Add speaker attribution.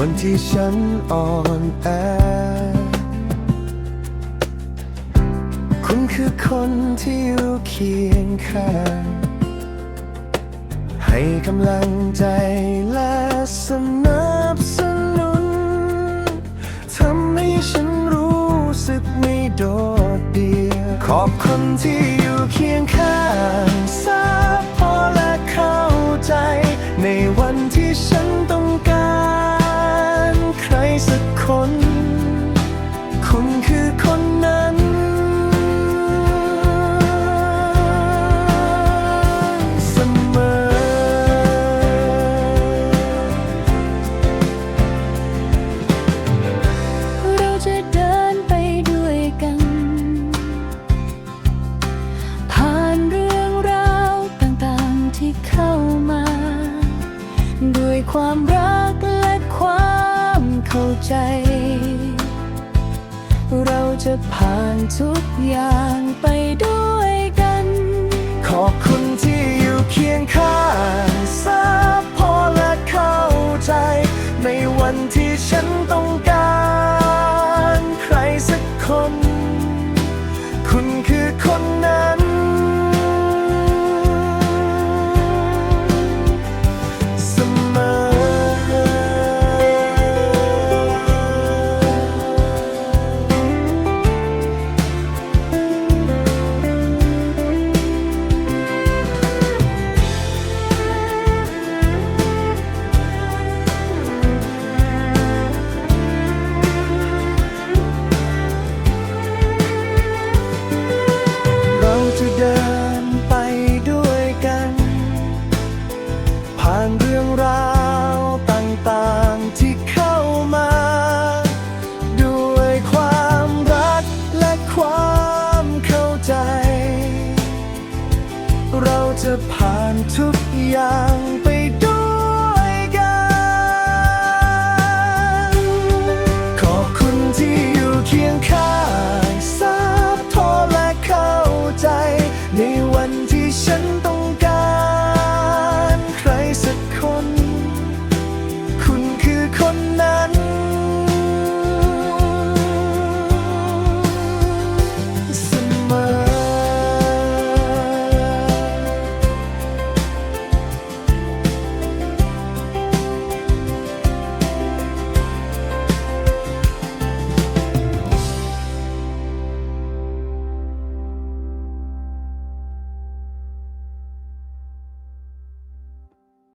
Speaker 1: วันที่ฉันอ่อนแอ คุณคือคนที่อยู่เคียงข้างให้กำลังใจและสนับสนุนทำให้ฉันรู้สึกไม่โดดเดี่ยวขอบคุณที่อยู่เคียงข้าง สักคนคุณคือคนนั้น เสมอ
Speaker 2: เราจะเดินไปด้วยกัน ผ่านเรื่องราวต่างๆที่เข้ามา ด้วยความรัก เข้าใจ เราจะผ่านทุกอย่างไปด้วยกัน
Speaker 1: ขอบคุณที่อยู่เคียงข้างซับพอและเข้าใจ ในวันที่ฉันต้องการ ใครสักคนานเรื่องราวต่างๆที่เข้ามา ด้วยความรักและความเข้าใจ เราจะผ่านทุกอย่างไป